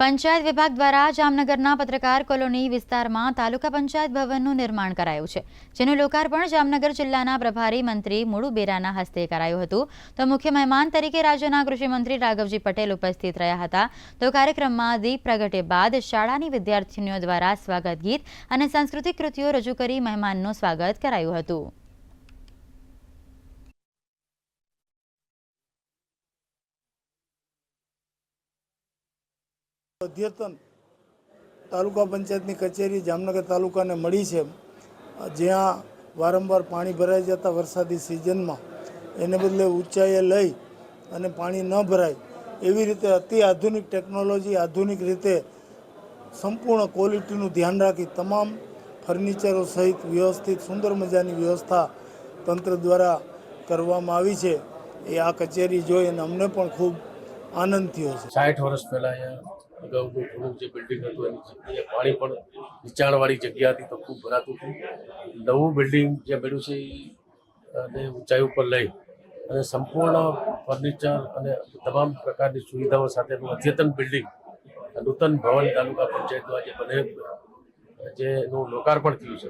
પંચાયત વિભાગ દ્વારા જામનગરના પત્રકાર કોલોની વિસ્તારમાં તાલુકા પંચાયત ભવનનું નિર્માણ કરાયું છે, જેનું લોકાર્પણ જામનગર જિલ્લાના પ્રભારી મંત્રી મુળુ બેરાના હસ્તે કરાયું હતું. તો મુખ્ય મહેમાન તરીકે રાજ્યના કૃષિમંત્રી રાઘવજી પટેલ ઉપસ્થિત રહ્યા હતા. તો કાર્યક્રમમાં દીપ પ્રગટે બાદ શાળાની વિદ્યાર્થીનીઓ દ્વારા સ્વાગત ગીત અને સાંસ્કૃતિક કૃતિઓ રજૂ કરી મહેમાનનું સ્વાગત કરાયું હતું. અદ્યતન તાલુકા પંચાયતની કચેરી જામનગર તાલુકાને મળી છે. જ્યાં વારંવાર પાણી ભરાઈ જતા વરસાદી સિઝનમાં એને બદલે ઊંચાઈએ લઈ અને પાણી ન ભરાય એવી રીતે અતિ આધુનિક ટેકનોલોજી, આધુનિક રીતે સંપૂર્ણ ક્વોલિટીનું ધ્યાન રાખી તમામ ફર્નિચરો સહિત વ્યવસ્થિત સુંદર મજાની વ્યવસ્થા તંત્ર દ્વારા કરવામાં આવી છે. એ આ કચેરી જોઈ અને અમને પણ ખૂબ આનંદ થયો છે. સાઠ વર્ષ પહેલાં અહીંયા અગાઉનું થોડુંક જે બિલ્ડિંગ હતું, એની જગ્યાએ પાણી પણ નીચાણવાળી જગ્યા હતી તો ખૂબ ભરાતું હતું. નવું બિલ્ડિંગ જે બન્યું છે અને ઊંચાઈ ઉપર લઈ અને સંપૂર્ણ ફર્નિચર અને તમામ પ્રકારની સુવિધાઓ સાથેનું અદ્યતન બિલ્ડિંગ નૂતન ભવન તાલુકા પંચાયતમાં જે બને જેનું લોકાર્પણ થયું છે.